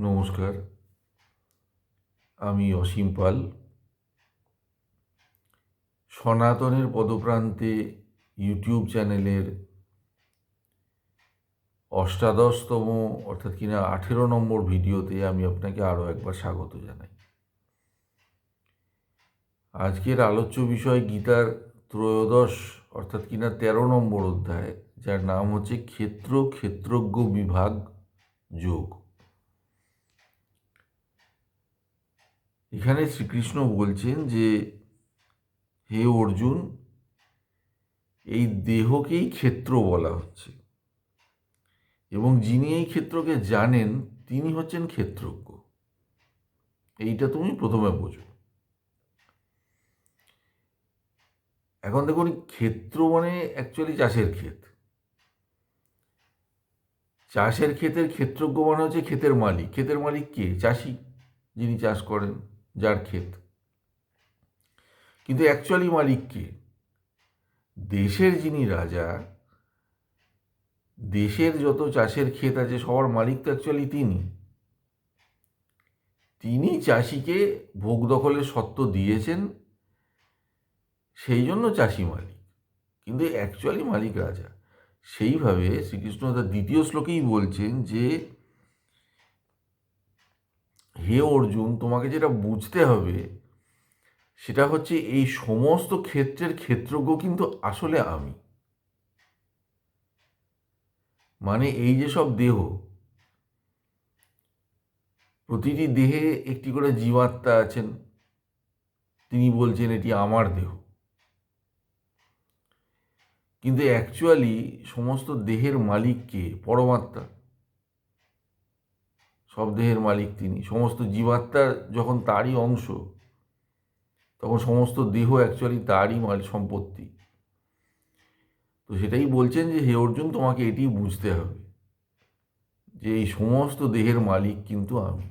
নমস্কার। আমি অসীম পাল। সনাতনের পদপ্রান্তে ইউটিউব চ্যানেলের অষ্টাদশতম, অর্থাৎ কিনা আঠেরো নম্বর ভিডিওতে আমি আপনাকে আরও একবার স্বাগত জানাই। আজকের আলোচ্য বিষয় গীতার ত্রয়োদশ, অর্থাৎ কিনা তেরো নম্বর অধ্যায়, যার নাম হচ্ছে ক্ষেত্র ক্ষেত্রজ্ঞ বিভাগ যোগ। এখানে শ্রীকৃষ্ণ বলছেন যে, হে অর্জুন, এই দেহকেই ক্ষেত্র বলা হচ্ছে। এবং যিনি এই ক্ষেত্রকে জানেন, তিনি হচ্ছেন ক্ষেত্রজ্ঞ। এইটা তুমি প্রথমে বোঝো। এখন দেখুন, ক্ষেত্র মানে অ্যাকচুয়ালি চাষের ক্ষেত। চাষের ক্ষেতের ক্ষেত্রজ্ঞ মানে হচ্ছে ক্ষেতের মালিক। ক্ষেতের মালিক কে? চাষি যিনি চাষ করেন। যার ক্ষেত। কিন্তু অ্যাকচুয়ালি মালিক কে? দেশের যিনি রাজা, দেশের যত চাষের ক্ষেত আছে, সবার মালিক তো অ্যাকচুয়ালি তিনি। তিনি চাষিকে ভোগ দখলের সত্ত্ব দিয়েছেন সেই জন্য চাষি মালিক। কিন্তু অ্যাকচুয়ালি মালিক রাজা। সেইভাবে শ্রীকৃষ্ণ তার দ্বিতীয় শ্লোকেই বলছেন যে হে অর্জুন, তোমাকে যেটা বুঝতে হবে সেটা হচ্ছে এই সমস্ত ক্ষেত্রের ক্ষেত্রজ্ঞ কিন্তু আসলে আমি। মানে এই যে সব দেহ, প্রতিটি দেহে একটি করে জীবাত্মা আছেন, তিনি বলছেন এটি আমার দেহ। কিন্তু অ্যাকচুয়ালি সমস্ত দেহের মালিককে, পরমাত্মা সব দেহের মালিক তিনি। সমস্ত জীবাত্মার যখন তারই অংশ, তখন সমস্ত দেহ অ্যাকচুয়ালি তারই মাল, সম্পত্তি। তো সেটাই বলছেন যে, হে অর্জুন, তোমাকে এটি বুঝতে হবে যে, এই সমস্ত দেহের মালিক কিন্তু আমি।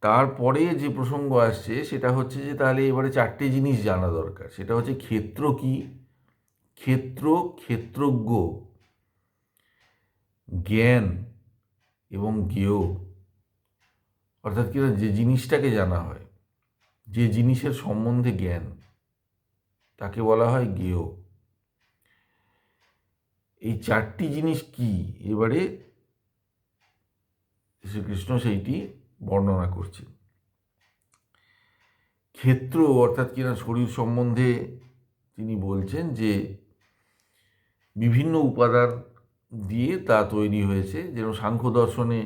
তারপরে যে প্রসঙ্গ আসছে, সেটা হচ্ছে যে, তাহলে এবারে চারটে জিনিস জানা দরকার। সেটা হচ্ছে ক্ষেত্র কি? ক্ষেত্র, ক্ষেত্রজ্ঞ। জ্ঞান এবং জ্ঞেয় অর্থাৎ কি যে জিনিসটাকে জানা হয়, যে জিনিসের সম্বন্ধে জ্ঞান, তাকে বলা হয় জ্ঞেয় এই চারটি জিনিস কি? এবারে শ্রীকৃষ্ণ সেইটি বর্ণনা করছে ক্ষেত্র, অর্থাৎ কিনা শরীর সম্বন্ধে তিনি বলছেন যে বিভিন্ন উপাদান দিয়ে তা তৈরি হয়েছে, যেন সাংখ্য দর্শনে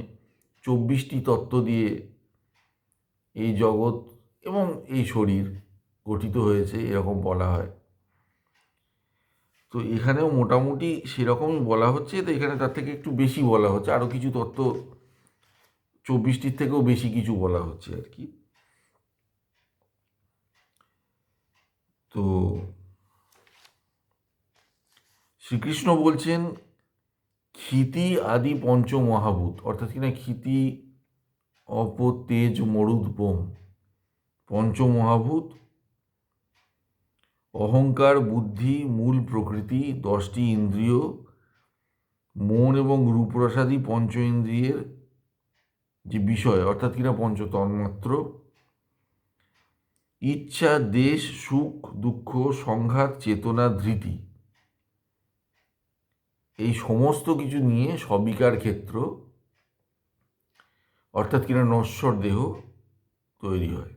চব্বিশটি তত্ত্ব দিয়ে এই জগৎ এবং এই শরীর গঠিত হয়েছে, এরকম বলা হয়। তো এখানেও মোটামুটি সেরকমই বলা হচ্ছে, তো এখানে তার থেকে একটু বেশি বলা হচ্ছে, আরও কিছু তত্ত্ব চব্বিশটির থেকেও বেশি কিছু বলা হচ্ছে আর কি। তো শ্রীকৃষ্ণ বলছেন ক্ষিতি আদি পঞ্চ মহাভূত অর্থাৎ কিনা ক্ষিতি অপ তেজ মরুদ বোম। পঞ্চ মহাভূত অহংকার, বুদ্ধি, মূল প্রকৃতি, দশটি ইন্দ্রিয়, মন এবং রূপরসাদি পঞ্চ ইন্দ্রিয়ের যে বিষয়, অর্থাৎ কিনা পঞ্চ তন্মাত্র। ইচ্ছা, দেশ, সুখ, দুঃখ, সংঘাত, চেতনা, ধৃতি। এই সমস্ত কিছু নিয়ে সবিকার ক্ষেত্র, অর্থাৎ কিনা নশ্বর দেহ তৈরি হয়।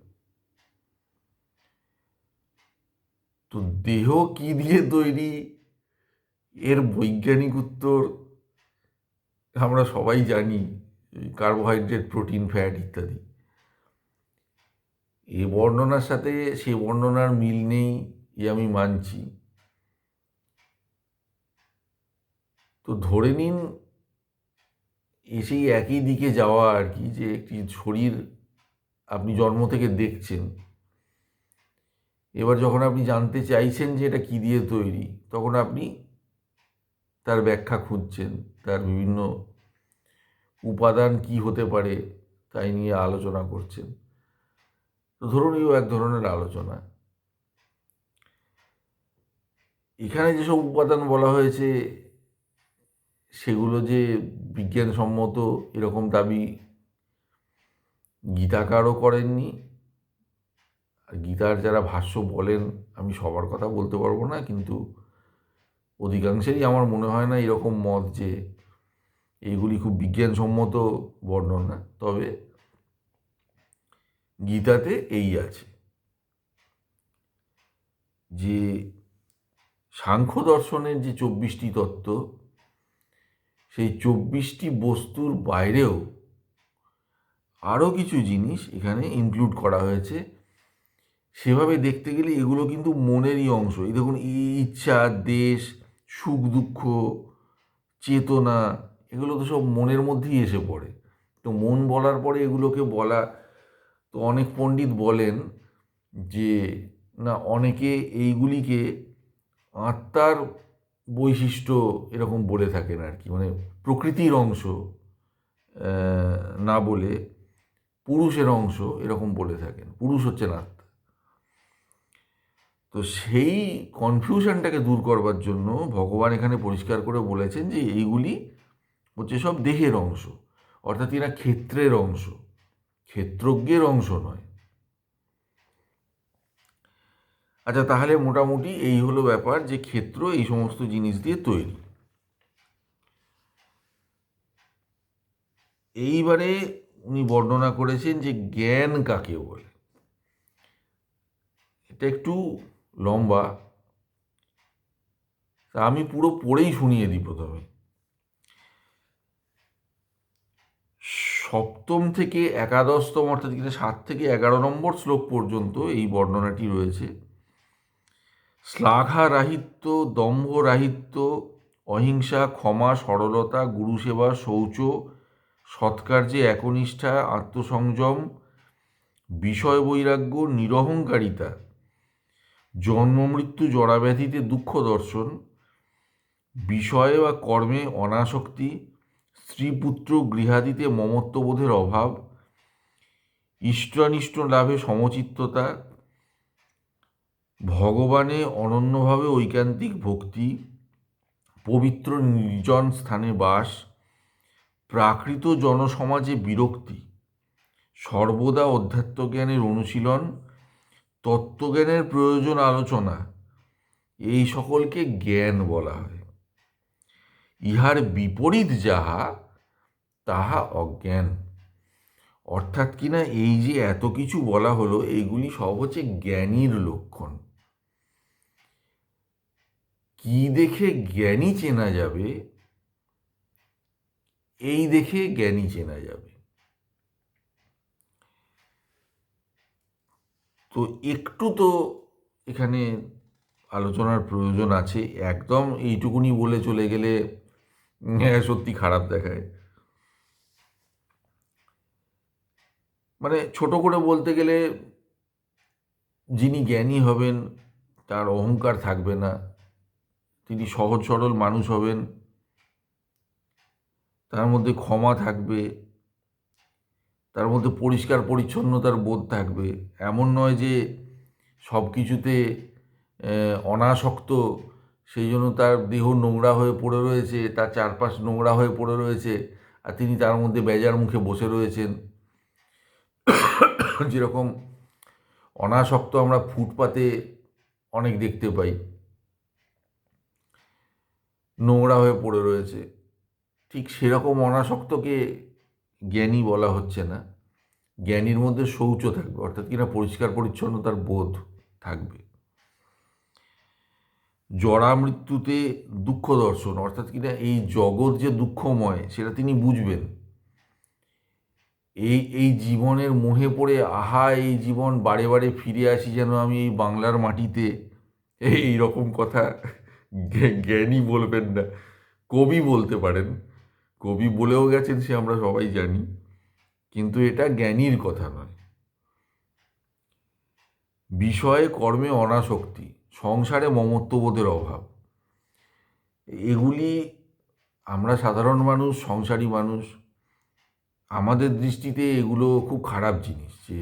তো দেহ কি দিয়ে তৈরি? এর বৈজ্ঞানিক উত্তর আমরা সবাই জানি কার্বোহাইড্রেট প্রোটিন ফ্যাট ইত্যাদি। এ বর্ণনার সাথে সে বর্ণনার মিল নেই, এ আমি মানছি। তো ধরে নিন এসেই একই দিকে যাওয়া আর কি, যে একটি শরীর আপনি জন্ম থেকে দেখছেন। এবার যখন আপনি জানতে চাইছেন যে এটা কী দিয়ে তৈরি, তখন আপনি তার ব্যাখ্যা খুঁজছেন, তার বিভিন্ন উপাদান কি হতে পারে তাই নিয়ে আলোচনা করছেন। তো ধরুন এই এক ধরনের আলোচনা। এখানে যেসব উপাদান বলা হয়েছে সেগুলো যে বিজ্ঞানসম্মত এরকম দাবি গীতাকারও করেননি, আর গীতার যারা ভাষ্য বলেন, আমি সবার কথা বলতে পারব না, কিন্তু অধিকাংশেরই আমার মনে হয় না এরকম মত যে এইগুলি খুব বিজ্ঞানসম্মত বর্ণনা তবে গীতাতে এই আছে যে সাংখ্য দর্শনের যে চব্বিশটি তত্ত্ব সেই চব্বিশটি বস্তুর বাইরেও আরও কিছু জিনিস এখানে ইনক্লুড করা হয়েছে। সেভাবে দেখতে গেলে এগুলো কিন্তু মনেরই অংশ। এই দেখুন, ইচ্ছা, দেশ, সুখ, দুঃখ, চেতনা, এগুলো তো সব মনের মধ্যেই এসে পড়ে। তো মন বলার পরে এগুলোকে বলা, তো অনেক পণ্ডিত বলেন যে, না, অনেকে এইগুলিকে আত্মার বৈশিষ্ট্য এরকম বলে থাকেন আর কি। মানে প্রকৃতির অংশ না বলে পুরুষের অংশ এরকম বলে থাকেন। পুরুষ হচ্ছেন আত্মা তো সেই কনফিউশনটাকে দূর করবার জন্য ভগবান এখানে পরিষ্কার করে বলেছেন যে এইগুলি হচ্ছে সব দেহের অংশ, অর্থাৎ এরা ক্ষেত্রের অংশ। ক্ষেত্রজ্ঞের অংশ নয়। আচ্ছা তাহলে মোটামুটি এই হলো ব্যাপার যে ক্ষেত্র এই সমস্ত জিনিস দিয়ে তৈরি। এইবারে উনি বর্ণনা করেছেন যে জ্ঞান কাকে বলে? এটা একটু লম্বা। তা আমি পুরো পড়েই শুনিয়ে দিই প্রথমে। সপ্তম থেকে একাদশতম, অর্থাৎ সাত থেকে এগারো নম্বর শ্লোক পর্যন্ত এই বর্ণনাটি রয়েছে। শ্লাঘা রাহিত্য দম্ভ রাহিত্য অহিংসা, ক্ষমা, সরলতা, গুরুসেবা, শৌচ, সৎকার্যে একনিষ্ঠা, আত্মসংযম বিষয় বৈরাগ্য নিরহংকারিতা, জন্মমৃত্যু জরাব্যাধিতে দুঃখ দর্শন, বিষয়ে বা কর্মে অনাসক্তি, স্ত্রীপুত্র গৃহাদিতে মমত্ববোধের অভাব, ইষ্টানিষ্ট লাভে সমচিত্ততা ভগবানে অনন্যভাবে ঐকান্তিক ভক্তি, পবিত্র নির্জন স্থানে বাস, প্রাকৃত জনসমাজে বিরক্তি, সর্বদা অধ্যাত্মজ্ঞানের অনুশীলন, তত্ত্বজ্ঞানের প্রয়োজন আলোচনা, এই সকলকে জ্ঞান বলা হয়। ইহার বিপরীত যাহা, তাহা অজ্ঞান। অর্থাৎ কিনা এই যে এত কিছু বলা হলো এইগুলি সব হচ্ছে জ্ঞানীর লক্ষণ। কি দেখে জ্ঞানী চেনা যাবে? এই দেখে জ্ঞানী চেনা যাবে। তো একটু তো এখানে আলোচনার প্রয়োজন আছে। একদম এইটুকুনি বলে চলে গেলে হ্যাঁ সত্যি খারাপ দেখায়। মানে ছোট করে বলতে গেলে, যিনি জ্ঞানী হবেন, তার অহংকার থাকবে না। তিনি সহজ সরল মানুষ হবেন। তার মধ্যে ক্ষমা থাকবে। তার মধ্যে পরিষ্কার পরিচ্ছন্নতার বোধ থাকবে। এমন নয় যে সব কিছুতে অনাসক্ত, সেই জন্য তার দেহ নোংরা হয়ে পড়ে রয়েছে, তার চারপাশ নোংরা হয়ে পড়ে রয়েছে, আর তিনি তার মধ্যে বেজার মুখে বসে রয়েছেন। যেরকম অনাসক্ত আমরা ফুটপাতে অনেক দেখতে পাই। নোংরা হয়ে পড়ে রয়েছে। ঠিক সেরকম অনাসক্তকে জ্ঞানী বলা হচ্ছে না। জ্ঞানীর মধ্যে শৌচ থাকবে, অর্থাৎ কিনা পরিষ্কার পরিচ্ছন্নতার বোধ থাকবে। জরা মৃত্যুতে দুঃখ দর্শন, অর্থাৎ কিনা এই জগৎ যে দুঃখময়, সেটা তিনি বুঝবেন। এই এই জীবনের মোহে পড়ে আহা, এই জীবন বারে বারে ফিরে আসি যেন আমি এই বাংলার মাটিতে। এই রকম কথা জ্ঞানী বলবেন না। কবি বলতে পারেন। কবি বলেও গেছেন সে আমরা সবাই জানি, কিন্তু এটা জ্ঞানীর কথা নয়। বিষয়ে কর্মে অনাসক্তি, সংসারে মমত্ববোধের অভাব। এগুলি আমরা সাধারণ মানুষ, সংসারী মানুষ, আমাদের দৃষ্টিতে এগুলো খুব খারাপ জিনিস যে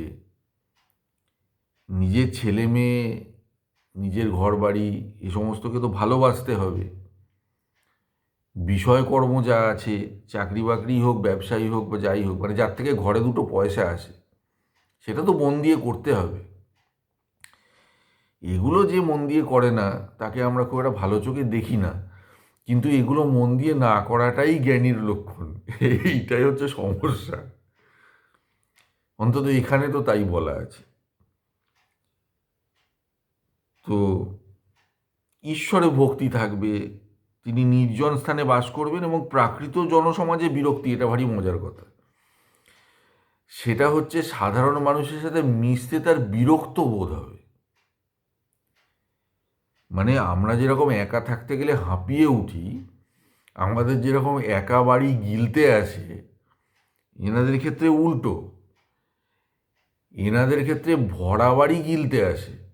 নিজের ছেলে মেয়ে নিজের ঘর বাড়ি এ সমস্তকে তো ভালোবাসতে হবে। বিষয়কর্ম যা আছে চাকরি বাকরি হোক, ব্যবসায়ী হোক বা যাই হোক মানে যার থেকে ঘরে দুটো পয়সা আসে সেটা তো মন দিয়ে করতে হবে। এগুলো যে মন দিয়ে করে না, তাকে আমরা খুব একটা ভালো চোখে দেখি না। কিন্তু এগুলো মন দিয়ে না করাটাই জ্ঞানীর লক্ষণ। এইটাই হচ্ছে সমস্যা। অন্তত এখানে তো তাই বলা আছে। তো ঈশ্বরে ভক্তি থাকবে, তিনি নির্জন স্থানে বাস করবেন এবং প্রাকৃত জনসমাজে বিরক্তি, এটা ভারী মজার কথা। সেটা হচ্ছে সাধারণ মানুষের সাথে মিশতে তার বিরক্ত বোধ হবে। মানে আমরা যেরকম একা থাকতে গেলে হাঁপিয়ে উঠি, আমাদের যেরকম একা বাড়ি গিলতে আসে, এনাদের ক্ষেত্রে উল্টো। এনাদের ক্ষেত্রে ভরা বাড়ি গিলতে আসে।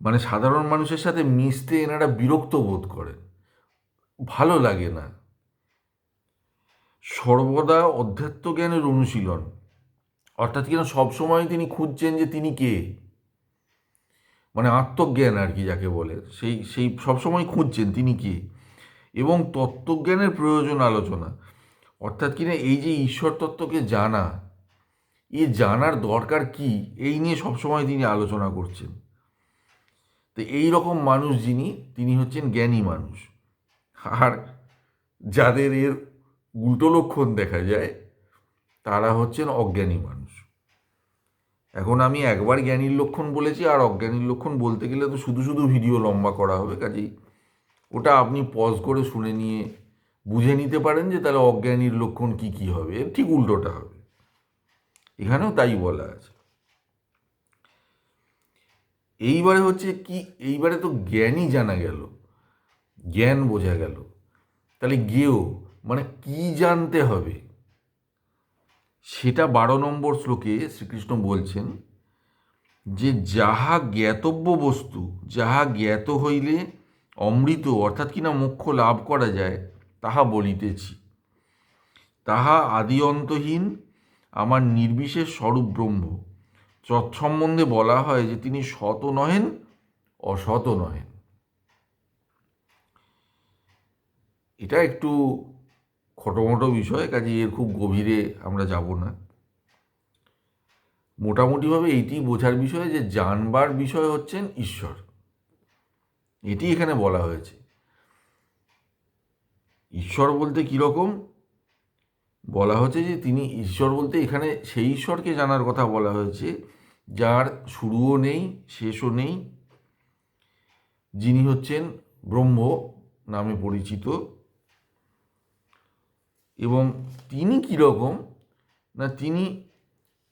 মানে সাধারণ মানুষের সাথে মিশতে এনারা বিরক্ত বোধ করেন ভালো লাগে না। সর্বদা অধ্যাত্ম জ্ঞানের অনুশীলন। অর্থাৎ কিনা সবসময় তিনি খুঁজছেন যে তিনি কে? মানে আত্মজ্ঞান আর কি যাকে বলে। সেই সেই সবসময় খুঁজছেন তিনি কে? এবং তত্ত্বজ্ঞানের প্রয়োজন আলোচনা। অর্থাৎ কিনা এই যে ঈশ্বর তত্ত্বকে জানা, এ জানার দরকার কি? এই নিয়ে সবসময় তিনি আলোচনা করছেন। তো এই রকম মানুষ যিনি, তিনি হচ্ছেন জ্ঞানী মানুষ। আর যাদের এর উল্টো লক্ষণ দেখা যায়, তারা হচ্ছেন অজ্ঞানী মানুষ। এখন আমি একবার জ্ঞানীর লক্ষণ বলেছি, আর অজ্ঞানীর লক্ষণ বলতে গেলে তো শুধু শুধু ভিডিও লম্বা করা হবে, কাজেই ওটা আপনি পজ করে শুনে নিয়ে বুঝে নিতে পারেন যে তাহলে অজ্ঞানীর লক্ষণ কি কি হবে ঠিক উল্টোটা হবে। এখানেও তাই বলা আছে। এইবারে হচ্ছে কি, এইবারে তো জ্ঞানই জানা গেল। জ্ঞান বোঝা গেল। তাহলে গেও মানে কি জানতে হবে? সেটা বারো নম্বর শ্লোকে শ্রীকৃষ্ণ বলছেন যে, যাহা জ্ঞাতব্য বস্তু, যাহা জ্ঞাত হইলে অমৃত, অর্থাৎ কিনা মোক্ষ লাভ করা যায়, তাহা বলিতেছি। তাহা আদি অন্তহীন আমার নির্বিশেষ স্বরূপ ব্রহ্ম। তৎসম্বন্ধে বলা হয় যে তিনি শত নহেন অশত নহেন। এটা একটু খটোমটো বিষয় কাজে এর খুব গভীরে আমরা যাব না। মোটামুটিভাবে এইটি বোঝার বিষয় যে জানবার বিষয় হচ্ছেন ঈশ্বর। এটি এখানে বলা হয়েছে। ঈশ্বর বলতে কীরকম বলা হচ্ছে যে তিনি ঈশ্বর বলতে এখানে সেই ঈশ্বরকে জানার কথা বলা হয়েছে। যার শুরুও নেই, শেষও নেই। যিনি হচ্ছেন ব্রহ্ম নামে পরিচিত। এবং তিনি কীরকম? না, তিনি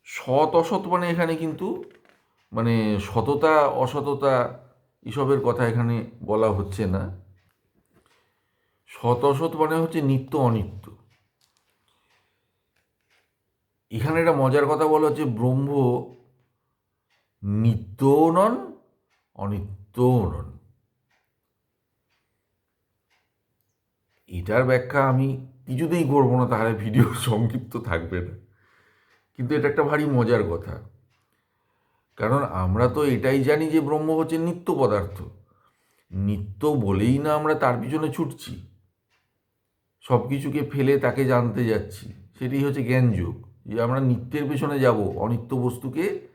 সৎ অসৎ মানে এখানে কিন্তু মানে সততা, অসততা এসবের কথা এখানে বলা হচ্ছে না। সৎ অসৎ মানে হচ্ছে নিত্য অনিত্য। এখানে একটা মজার কথা বলা হচ্ছে ব্রহ্ম নিত্য নন অনিত্য নন। এটার ব্যাখ্যা আমি কিছুতেই করব না, তাহলে ভিডিও সংক্ষিপ্ত থাকবে না। কিন্তু এটা একটা ভারী মজার কথা। কারণ আমরা তো এটাই জানি যে ব্রহ্ম হচ্ছে নিত্য পদার্থ। নিত্য বলেই না আমরা তার পিছনে ছুটছি। সব কিছুকে ফেলে তাকে জানতে যাচ্ছি। সেটি হচ্ছে জ্ঞানযোগ। যে আমরা নিত্যের পেছনে যাব, অনিত্য বস্তুকে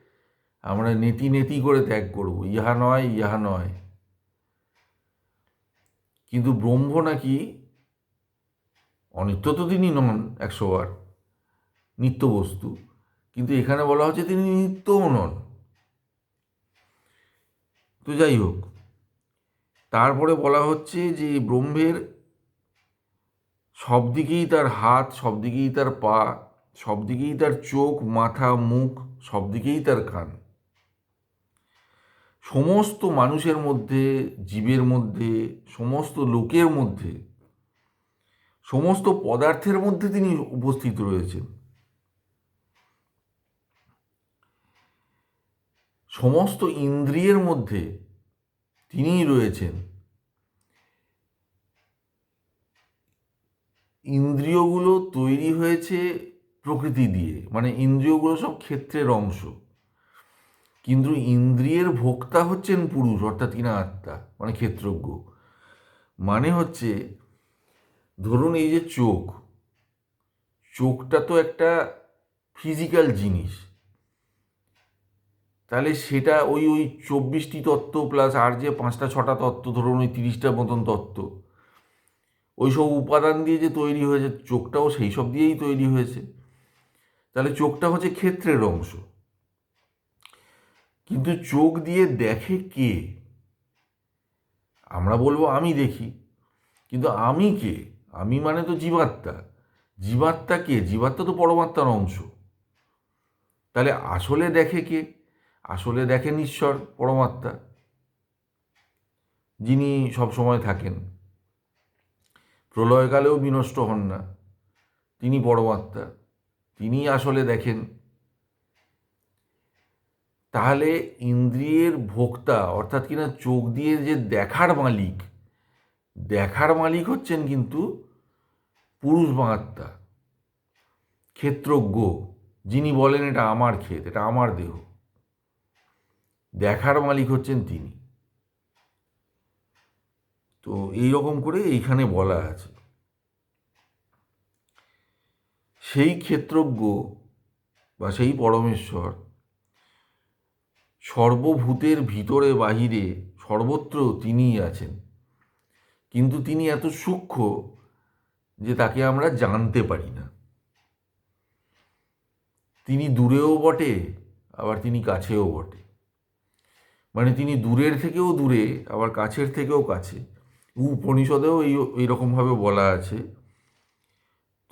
আমরা নেতি নেতি করে ত্যাগ করব, ইহা নয় ইহা নয়। কিন্তু ব্রহ্ম নাকি অনিত্য তো তিনি নন একশো বার নিত্য বস্তু, কিন্তু এখানে বলা হচ্ছে তিনি নিত্যও নন। তো যাই হোক, তারপরে বলা হচ্ছে যে ব্রহ্মের সব দিকেই তার হাত সব দিকেই তার পা সব দিকেই তার চোখ, মাথা, মুখ সব দিকেই তার কান। সমস্ত মানুষের মধ্যে, জীবের মধ্যে, সমস্ত লোকের মধ্যে, সমস্ত পদার্থের মধ্যে তিনি উপস্থিত রয়েছেন। সমস্ত ইন্দ্রিয়ের মধ্যে তিনিই রয়েছেন। ইন্দ্রিয়গুলো তৈরি হয়েছে প্রকৃতি দিয়ে মানে ইন্দ্রিয়গুলো সব ক্ষেত্রের অংশ। কিন্তু ইন্দ্রিয়ের ভোক্তা হচ্ছেন পুরুষ, অর্থাৎ কিনা আত্মা মানে ক্ষেত্রজ্ঞ। মানে হচ্ছে, ধরুন এই যে চোখ, চোখটা তো একটা ফিজিক্যাল জিনিস। তাহলে সেটা ওই ওই চব্বিশটি তত্ত্ব প্লাস আর যে পাঁচটা, ছটা তত্ত্ব, ধরুন ওই তিরিশটার মতন তত্ত্ব, ওই সব উপাদান দিয়ে যে তৈরি হয়েছে, চোখটাও সেই সব দিয়েই তৈরি হয়েছে। তাহলে চোখটা হচ্ছে ক্ষেত্রের অংশ। কিন্তু চোখ দিয়ে দেখে কে? আমরা বলব আমি দেখি। কিন্তু আমি কে? আমি মানে তো জীবাত্মা। জীবাত্মা কে? জীবাত্মা তো পরমাত্মার অংশ। তাহলে আসলে দেখে কে? আসলে দেখেন ঈশ্বর, পরমাত্মা, যিনি সব সময় থাকেন। প্রলয়কালেও বিনষ্ট হন না। তিনি পরমাত্মা। তিনি আসলে দেখেন। তাহলে ইন্দ্রিয়ের ভোক্তা, অর্থাৎ কিনা চোখ দিয়ে যে দেখার মালিক দেখার মালিক হচ্ছেন কিন্তু পুরুষ মাত্মা ক্ষেত্রজ্ঞ, যিনি বলেন এটা আমার ক্ষেত, এটা আমার দেহ। দেখার মালিক হচ্ছেন তিনি। তো এই রকম করে এইখানে বলা আছে। সেই ক্ষেত্রজ্ঞ বা সেই পরমেশ্বর সর্বভূতের ভিতরে বাহিরে সর্বত্র তিনিই আছেন। কিন্তু তিনি এত সূক্ষ্ম যে তাকে আমরা জানতে পারি না। তিনি দূরেও বটে, আবার তিনি কাছেও বটে। মানে তিনি দূরের থেকেও দূরে, আবার কাছের থেকেও কাছে। উপনিষদেও এই, এইরকমভাবে বলা আছে।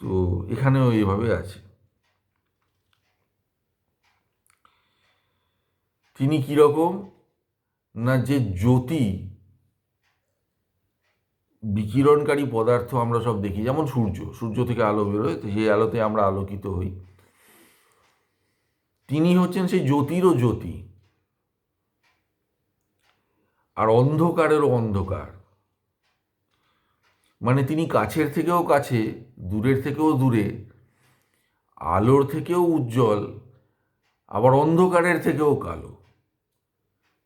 তো এখানেও এইভাবে আছে। তিনি কীরকম না যে জ্যোতি বিকিরণকারী পদার্থ আমরা সব দেখি, যেমন সূর্য। সূর্য থেকে আলো বেরোয়, তো সেই আলোতে আমরা আলোকিত হই। তিনি হচ্ছেন সেই জ্যোতিরও জ্যোতি। আর অন্ধকারেরও অন্ধকার। মানে তিনি কাছের থেকেও কাছে, দূরের থেকেও দূরে, আলোর থেকেও উজ্জ্বল, আবার অন্ধকারের থেকেও কালো।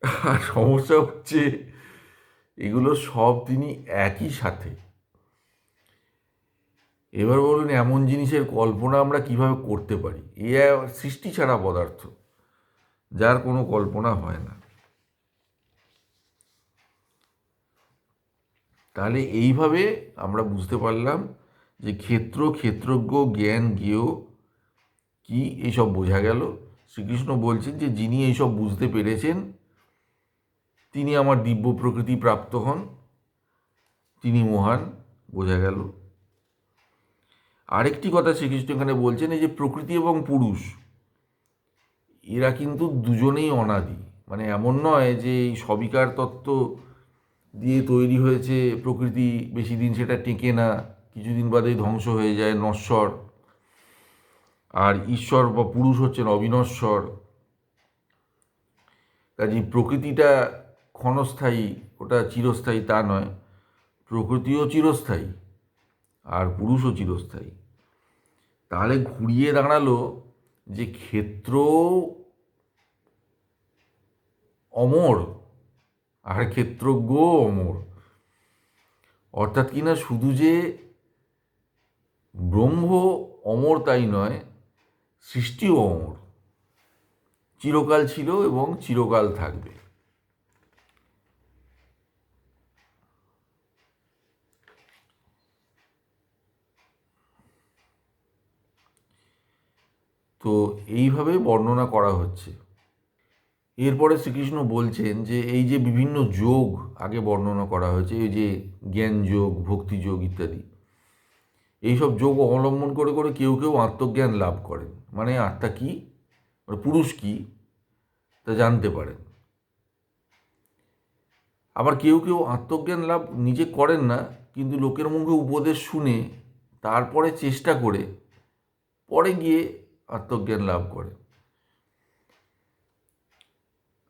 আর সমস্যা হচ্ছে এগুলো সব তিনি একই সাথে। এবার বলুন এমন জিনিসের কল্পনা আমরা কীভাবে করতে পারি? এ সৃষ্টি ছাড়া পদার্থ, যার কোনো কল্পনা হয় না। তাহলে এইভাবে আমরা বুঝতে পারলাম যে ক্ষেত্র, ক্ষেত্রজ্ঞ, জ্ঞান জ্ঞেয় কি এইসব বোঝা গেল? শ্রীকৃষ্ণ বলছেন যে যিনি এইসব বুঝতে পেরেছেন তিনি আমার দিব্য প্রকৃতি প্রাপ্ত হন। তিনি মহান, বোঝা গেল। আরেকটি কথা শ্রীকৃষ্ণ এখানে বলছেন, এই যে প্রকৃতি এবং পুরুষ, এরা কিন্তু দুজনেই অনাদি। মানে এমন নয় যে এই সবিকার তত্ত্ব দিয়ে তৈরি হয়েছে প্রকৃতি, বেশি দিন সেটা টেকে না, কিছুদিন বাদেই ধ্বংস হয়ে যায়, নশ্বর। আর ঈশ্বর বা পুরুষ হচ্ছেন অবিনশ্বর। কাজে প্রকৃতিটা ক্ষণস্থায়ী, ওটা চিরস্থায়ী তা নয়, প্রকৃতিও চিরস্থায়ী আর পুরুষও চিরস্থায়ী। তাহলে ঘুরিয়ে দাঁড়াল যে ক্ষেত্র অমর আর ক্ষেত্রজ্ঞ অমর। অর্থাৎ কিনা শুধু যে ব্রহ্ম অমর তাই নয়, সৃষ্টিও অমর। চিরকাল ছিল এবং চিরকাল থাকবে। তো এইভাবে বর্ণনা করা হচ্ছে। এরপরে শ্রীকৃষ্ণ বলছেন যে এই যে বিভিন্ন যোগ আগে বর্ণনা করা হয়েছে, এই যে জ্ঞান যোগ, ভক্তি যোগ ইত্যাদি, এইসব যোগ অবলম্বন করে করে কেউ কেউ আত্মজ্ঞান লাভ করেন। মানে আত্মা কি? মানে পুরুষ কি? তা জানতে পারেন। আবার কেউ কেউ আত্মজ্ঞান লাভ নিজে করেন না, কিন্তু লোকের মুখে উপদেশ শুনে তারপরে চেষ্টা করে, পরে গিয়ে আত্মজ্ঞান লাভ করে।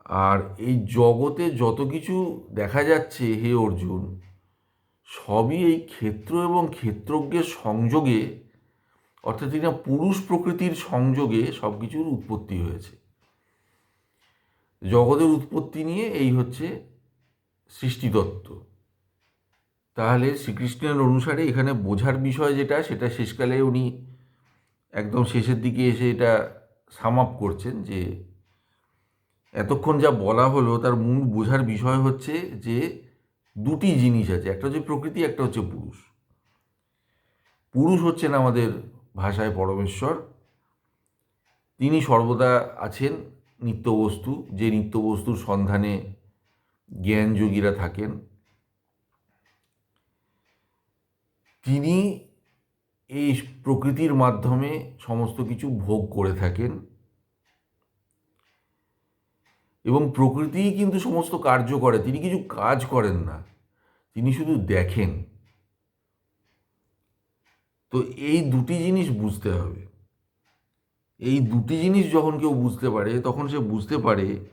আর এই জগতে যত কিছু দেখা যাচ্ছে হে অর্জুন, সবই এই ক্ষেত্র এবং ক্ষেত্রজ্ঞের সংযোগে, অর্থাৎ এটা পুরুষ প্রকৃতির সংযোগে সব কিছুর উৎপত্তি হয়েছে। জগতের উৎপত্তি নিয়ে এই হচ্ছে সৃষ্টিতত্ত্ব। তাহলে শ্রীকৃষ্ণের অনুসারে এখানে বোঝার বিষয় যেটা, সেটা শেষকালে উনি একদম শেষের দিকে এসে এটা সাম আপ করছেন যে এতক্ষণ যা বলা হলো তার মূল বোঝার বিষয় হচ্ছে যে দুটি জিনিস আছে। একটা হচ্ছে প্রকৃতি, একটা হচ্ছে পুরুষ। পুরুষ হচ্ছেন আমাদের ভাষায় পরমেশ্বর। তিনি সর্বদা আছেন নিত্যবস্তু। যে নিত্যবস্তুর সন্ধানে জ্ঞানযোগীরা থাকেন। তিনি এই প্রকৃতির মাধ্যমে সমস্ত কিছু ভোগ করে থাকেন। এবং প্রকৃতিই কিন্তু সমস্ত কার্য করে, তিনি কিছু কাজ করেন না, তিনি শুধু দেখেন। তো এই দুটি জিনিস বুঝতে হবে। এই দুটি জিনিস যখন কেউ বুঝতে পারে, তখন সে বুঝতে পারে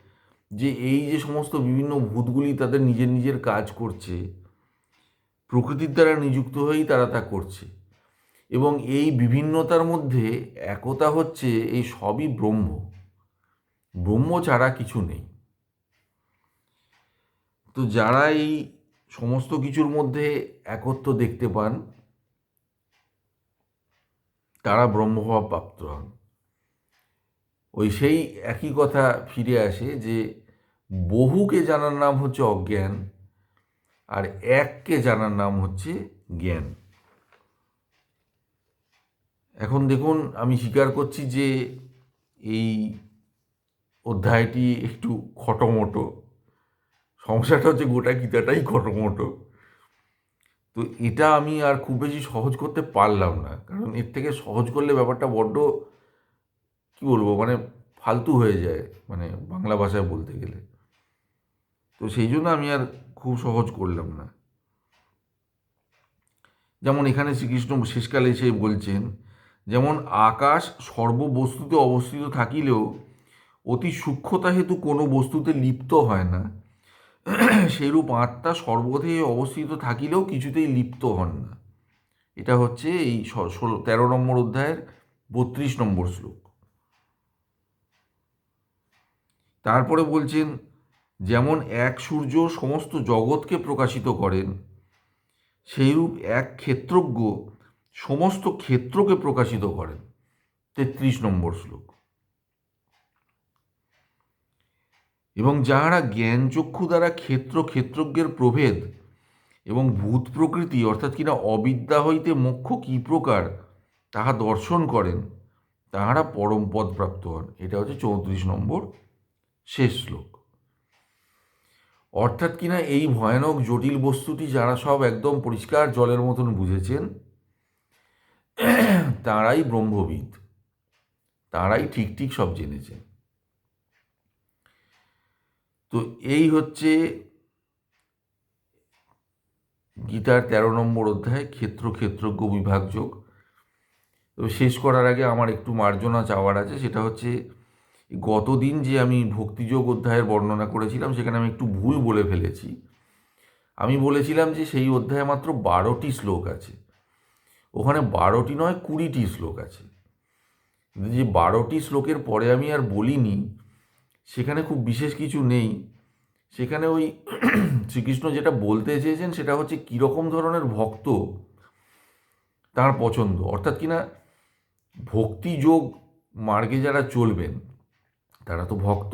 যে এই যে সমস্ত বিভিন্ন ভূতগুলি তাদের নিজের নিজের কাজ করছে, প্রকৃতির দ্বারা নিযুক্ত হয়েই তারা তা করছে। এবং এই বিভিন্নতার মধ্যে একতা হচ্ছে এই সবই ব্রহ্ম। ব্রহ্ম ছাড়া কিছু নেই। তো যারা এই সমস্ত কিছুর মধ্যে একত্ব দেখতে পান, তারা ব্রহ্মভাব প্রাপ্ত হন। ওই সেই একই কথা ফিরে আসে যে, বহুকে জানার নাম হচ্ছে অজ্ঞান, আর এককে জানার নাম হচ্ছে জ্ঞান। এখন দেখুন, আমি স্বীকার করছি যে এই অধ্যায়টি একটু খটোমটো। সমস্যাটা হচ্ছে গোটা গীতাটাই খটোমটো। তো এটা আমি আর খুব বেশি সহজ করতে পারলাম না, কারণ এর থেকে সহজ করলে ব্যাপারটা বড্ড, কী বলব মানে ফালতু হয়ে যায় মানে বাংলা ভাষায় বলতে গেলে। তো সেই জন্য আমি আর খুব সহজ করলাম না। যেমন এখানে শ্রীকৃষ্ণ শেষকালে এসে বলছেন যেমন আকাশ সর্ববস্তুতে অবস্থিত থাকিলেও অতি সূক্ষ্মতা হেতু কোনো বস্তুতে লিপ্ত হয় না। সেইরূপ আত্মা সর্বদেহে অবস্থিত থাকিলেও কিছুতেই লিপ্ত হন না। এটা হচ্ছে এই ষোলো, তেরো নম্বর অধ্যায়ের বত্রিশ নম্বর শ্লোক। তারপরে বলছেন, যেমন এক সূর্য সমস্ত জগৎকে প্রকাশিত করেন, সেইরূপ এক ক্ষেত্রজ্ঞ সমস্ত ক্ষেত্রকে প্রকাশিত করেন। তেত্রিশ নম্বর শ্লোক। এবং যাহারা জ্ঞানচক্ষু দ্বারা ক্ষেত্র ক্ষেত্রজ্ঞের প্রভেদ এবং ভূত প্রকৃতি, অর্থাৎ কিনা অবিদ্যা হইতে মোক্ষ কী প্রকার তাহা দর্শন করেন, তাহারা পরম পদ প্রাপ্ত হন। এটা হচ্ছে চৌত্রিশ নম্বর শেষ শ্লোক। অর্থাৎ কিনা এই ভয়ানক জটিল বস্তুটি যারা সব একদম পরিষ্কার জলের মতন বুঝেছেন তারাই ব্রহ্মবিদ। তারাই ঠিক ঠিক সব জেনেছেন। তো এই হচ্ছে গীতার তেরো নম্বর অধ্যায়, ক্ষেত্র, ক্ষেত্রজ্ঞ, বিভাগ, যোগ। তো শেষ করার আগে আমার একটু মার্জনা চাওয়ার আছে, সেটা হচ্ছে গতদিন যে আমি ভক্তিযোগ অধ্যায়ের বর্ণনা করেছিলাম, সেখানে আমি একটু ভুল বলে ফেলেছি। আমি বলেছিলাম যে সেই অধ্যায়ে মাত্র বারোটি শ্লোক আছে। ওখানে বারোটি নয়, কুড়িটি শ্লোক আছে। যে বারোটি শ্লোকের পরে আমি আর বলিনি, সেখানে খুব বিশেষ কিছু নেই। সেখানে ওই শ্রীকৃষ্ণ যেটা বলতে চেয়েছেন, সেটা হচ্ছে কীরকম ধরনের ভক্ত তার পছন্দ। অর্থাৎ কিনা ভক্তিযোগ মার্গে যারা চলবেন, তারা তো ভক্ত।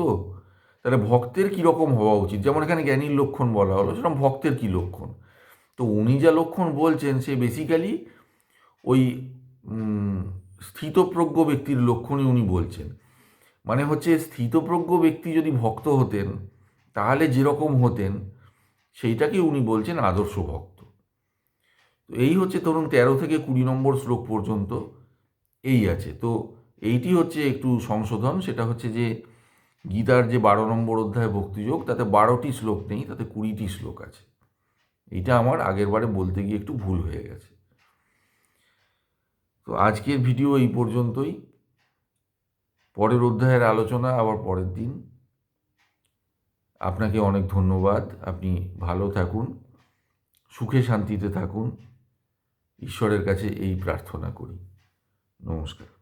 তাহলে ভক্তের কীরকম হওয়া উচিত? যেমন এখানে জ্ঞানীর লক্ষণ বলা হলো, সেরকম ভক্তের কী লক্ষণ? তো উনি যা লক্ষণ বলছেন, সে বেসিক্যালি ওই স্থিতপ্রজ্ঞ ব্যক্তির লক্ষণই উনি বলছেন। মানে হচ্ছে স্থিতপ্রজ্ঞ ব্যক্তি যদি ভক্ত হতেন, তাহলে যেরকম হতেন সেইটাকে উনি বলছেন আদর্শ ভক্ত। তো এই হচ্ছে ধরুন তেরো থেকে কুড়ি নম্বর শ্লোক পর্যন্ত এই আছে। তো এইটি হচ্ছে একটু সংশোধন, সেটা হচ্ছে যে গীতার যে বারো নম্বর অধ্যায় ভক্তিযোগ, তাতে বারোটি শ্লোক নেই, তাতে কুড়িটি শ্লোক আছে। এইটা আমার আগের বারে বলতে গিয়ে একটু ভুল হয়ে গেছে। তো আজকের ভিডিও এই পর্যন্তই। পরের অধ্যায়ের আলোচনা আবার পরের দিন। আপনাকে অনেক ধন্যবাদ। আপনি ভালো থাকুন, সুখে শান্তিতে থাকুন। ঈশ্বরের কাছে এই প্রার্থনা করি। নমস্কার।